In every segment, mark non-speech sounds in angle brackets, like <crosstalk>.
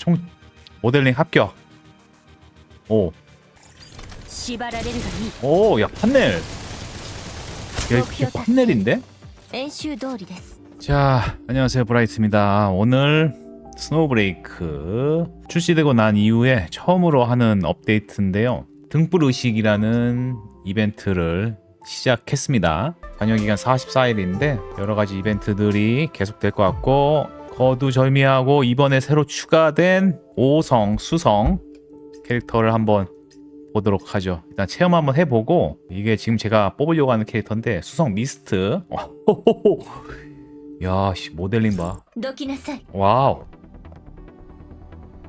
총 모델링 합격. 오. 오, 야 판넬. 야, 이게 판넬인데? 자, 안녕하세요 브라이트입니다. 오늘 스노브레이크 출시되고 난 이후에 처음으로 하는 업데이트인데요. 등불 의식이라는 이벤트를 시작했습니다. 반영 기간 44일인데 여러 가지 이벤트들이 계속될 것 같고 어두절미하고 이번에 새로 추가된 5성 수성 캐릭터를 한번 보도록 하죠. 일단 체험 한번 해보고 이게 지금 제가 뽑으려고 하는 캐릭터인데 수성 미스트. 야, 씨 모델링 봐. 와우.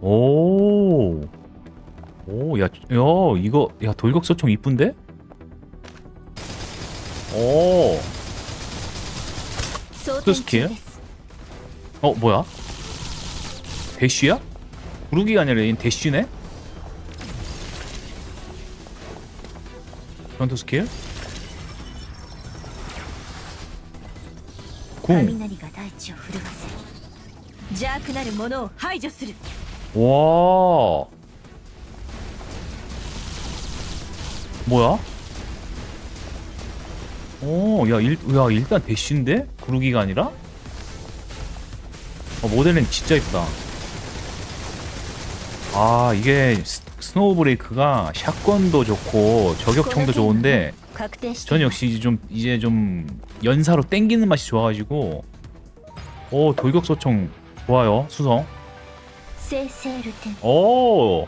오. 오, 야, 야 이거 야 돌격소총 이쁜데? 오. 그 스킬. 어, 뭐야? 대쉬야? 구르기가 아니라 얘는 대쉬네? 프런트 스킬? 궁. 雷が大地を震わせ邪悪なる者を排除する 와. 뭐야? 오, 야, 일, 야, 일단 대쉬인데? 구르기가 아니라? 어, 모델링 진짜 이쁘다. 아 이게 스, 스노우 브레이크가 샷건도 좋고 저격총도 좋은데 저는 역시 좀 이제 좀 연사로 땡기는 맛이 좋아가지고. 오 돌격소총 좋아요. 수성. 오.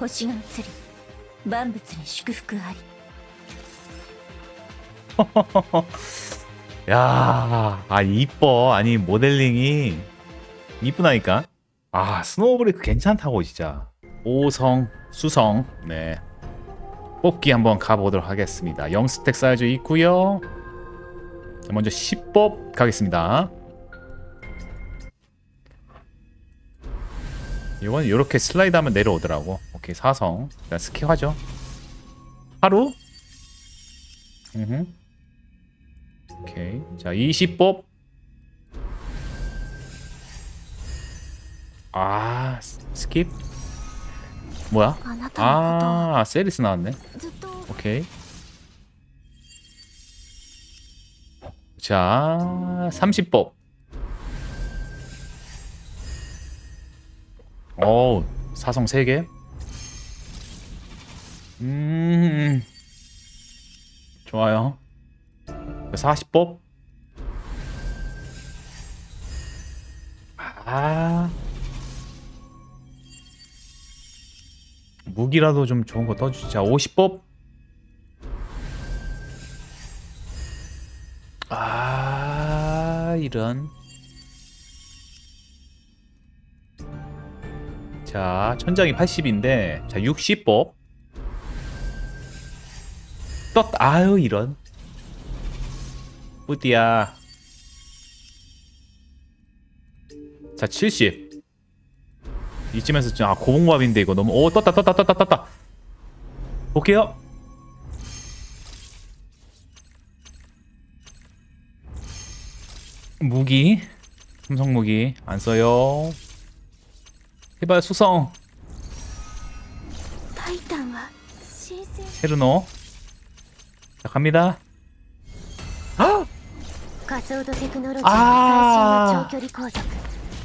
<laughs> 야, 아 이뻐. 아니 모델링이. 이쁘다니까. 아 스노우브레이크 괜찮다고 진짜. 오성, 수성, 네. 뽑기 한번 가보도록 하겠습니다. 0스택 사이즈 있고요. 자, 먼저 10법 가겠습니다. 이건 이렇게 슬라이드 하면 내려오더라고. 오케이 사성. 일단 스킵하죠. 하루. 음흠. 오케이. 자, 20법. 아 스킵? 뭐야? 아, 아 세리스 나왔네. 오케이. 자 30법. 어우 사성 3개? 음 좋아요. 40법? 아. 무기라도 좀 좋은 거 떠주자. 자, 50법. 아, 이런. 자, 천장이 80인데, 자, 60법. 떴, 아유, 이런. 뿌디야. 자, 70. 이쯤에서 좀, 아, 고봉밥인데 이거 너무. 오, 떴다, 떴다, 떴다, 떴다. 볼게요. 무기. 삼성 무기. 안 써요. 해발 수성. 헤르노. 자, 갑니다. 아! 아!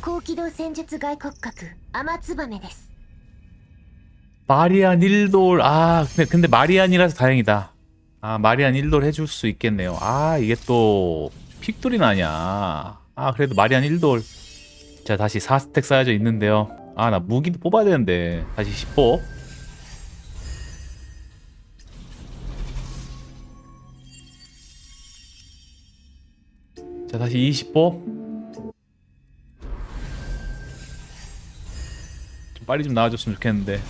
高機動戦術外骨格雨ツバメです 마리안 1돌. 아, 근데, 근데 마리안이라서 다행이다. 아, 마리안 1돌 해줄 수 있겠네요. 아, 이게 또, 픽돌이 나냐. 아, 그래도 마리안 1돌. 자, 다시 4스택 쌓여져 있는데요. 아, 나 무기도 뽑아야 되는데. 다시 10보. 자, 다시 20보. 빨리 좀 나와줬으면 좋겠는데.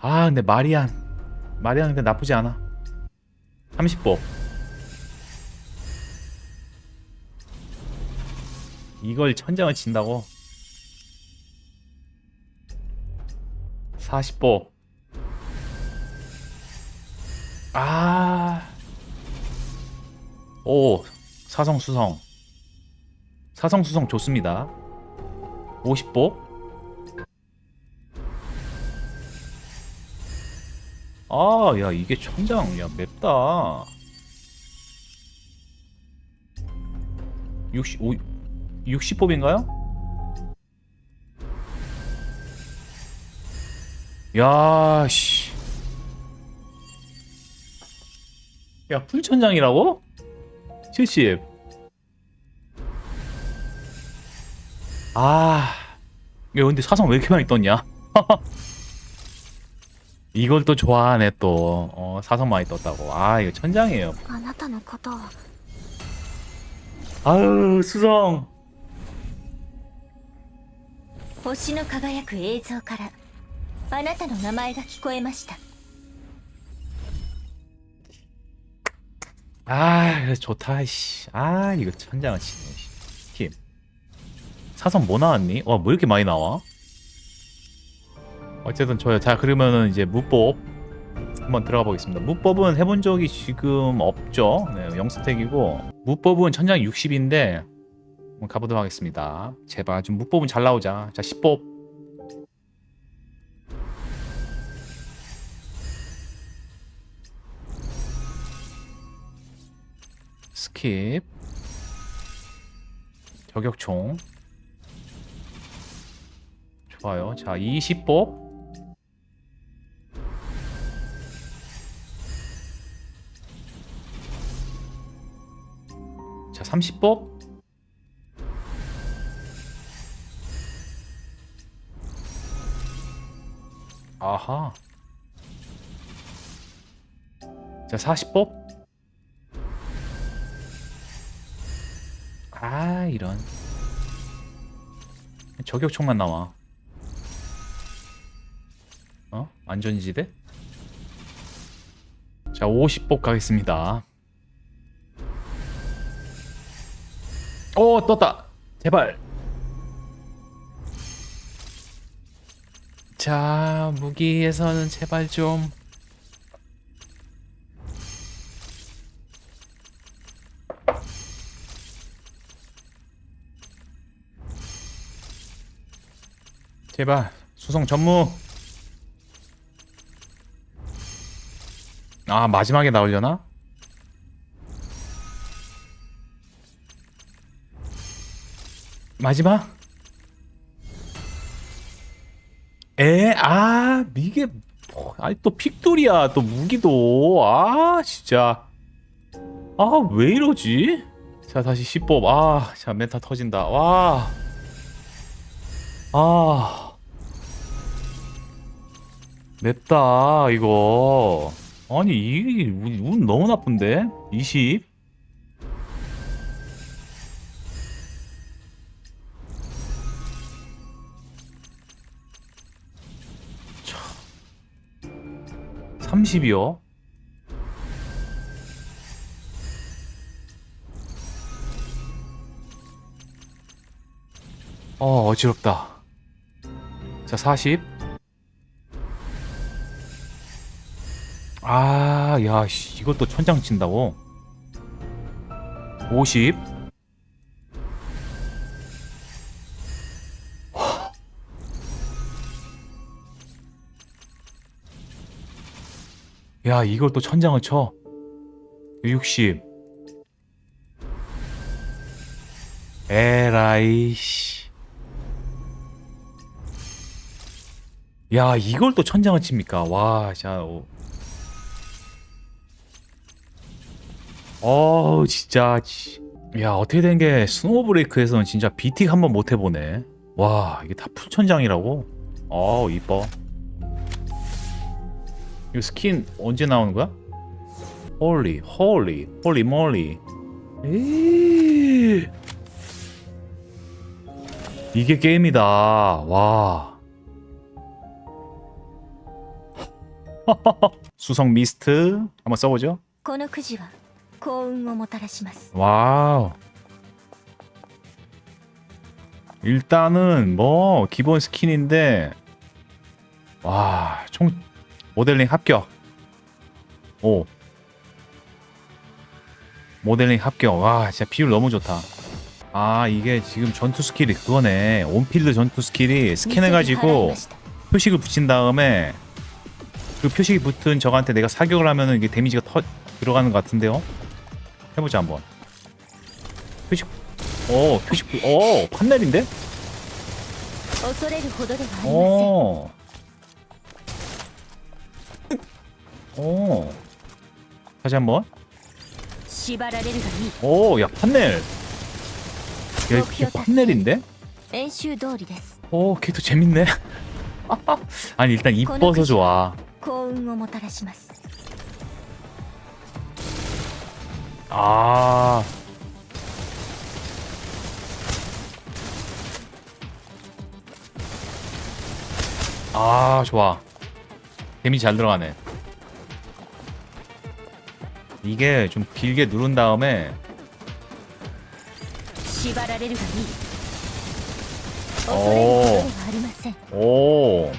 아 근데 마리안 마리안 근데 나쁘지 않아 30보 이걸 천장을 친다고 40보 아. 오, 사성수성. 사성수성 좋습니다. 50복 아, 야, 이게 천장, 야, 맵다. 60, 오, 60법인가요? 야, 씨. 야, 풀천장이라고? 70. 아. 야, 근데 사성 왜 이렇게 많이 떴냐? <laughs> 이걸 또 좋아하네 또. 어, 사성 많이 떴다고. 아, 이거 천장이에요. あなたのことを 아유, 수성. 星の輝く映像からあなたの名前が聞こえました 아, 그래, 좋다, 씨. 아, 이거 천장을 치네, 씨. 힘. 사성 뭐 나왔니? 와, 뭐 이렇게 많이 나와? 어쨌든 좋아요. 자, 그러면은 이제 무법 한번 들어가 보겠습니다. 무법은 해본 적이 지금 없죠. 네, 영스택이고 무법은 천장 60인데 한번 가보도록 하겠습니다. 제발 좀 무법은 잘 나오자. 자, 10법. 스킵. 저격총. 좋아요. 자, 20법. 자, 30법. 아하. 자, 40법. 아, 이런. 저격총만 나와. 안전지대? 자, 50복 가겠습니다. 오, 떴다. 제발. 자, 무기에서는 제발 좀. 제발 수성 전무. 아 마지막에 나오려나? 마지막? 에? 아 이게 뭐, 아니 또 픽돌이야 또 무기도 아 진짜 아 왜 이러지? 자 다시 10법 아자 멘탈 터진다 와 아. 맵다, 이거. 아니, 이게 운, 운 너무 나쁜데? 20? 참. 30이요? 어, 어지럽다. 자, 40. 아, 야, 씨, 이것도 천장 친다고. 50. 와. 야, 이걸 또 천장을 쳐. 60. 에라이, 씨. 야, 이걸 또 천장을 칩니까? 와, 자, 어. 어 진짜 지- 야 어떻게 된 게 스노우 브레이크에서는 진짜 비틱 한번 못 해보네 와 이게 다 풀천장이라고 어 이뻐 이 스킨 언제 나오는 거야? 홀리 홀리 홀리 몰리 에이. 이게 게임이다 와 <laughs> 수성 미스트 한번 써보죠 <laughs> このくじは 幸運をもたらします 와우. 일단은 뭐 기본 스킨인데 와, 총 모델링 합격. 오. 모델링 합격. 와, 진짜 비율 너무 좋다. 아 이게 지금 전투 스킬이 그거네 온필드 전투 스킬이 店に払い 스캔해가지고 ました 표식을 붙인 다음에 그 표식이 붙은 적한테 내가 사격을 하면은 이게 데미지가 터 들어가는 것 같은데요 해보자 한번 휴식 오 휴식 오 판넬인데? 오. 오. 어. 다시 한번. 오, 야 판넬. 야, 이게 판넬인데? 오, 걔도 재밌네. <laughs> 아니 일단 이뻐서 좋아. 아. 아, 좋아. 데미지 잘 들어가네. 이게 좀 길게 누른 다음에 오. 오.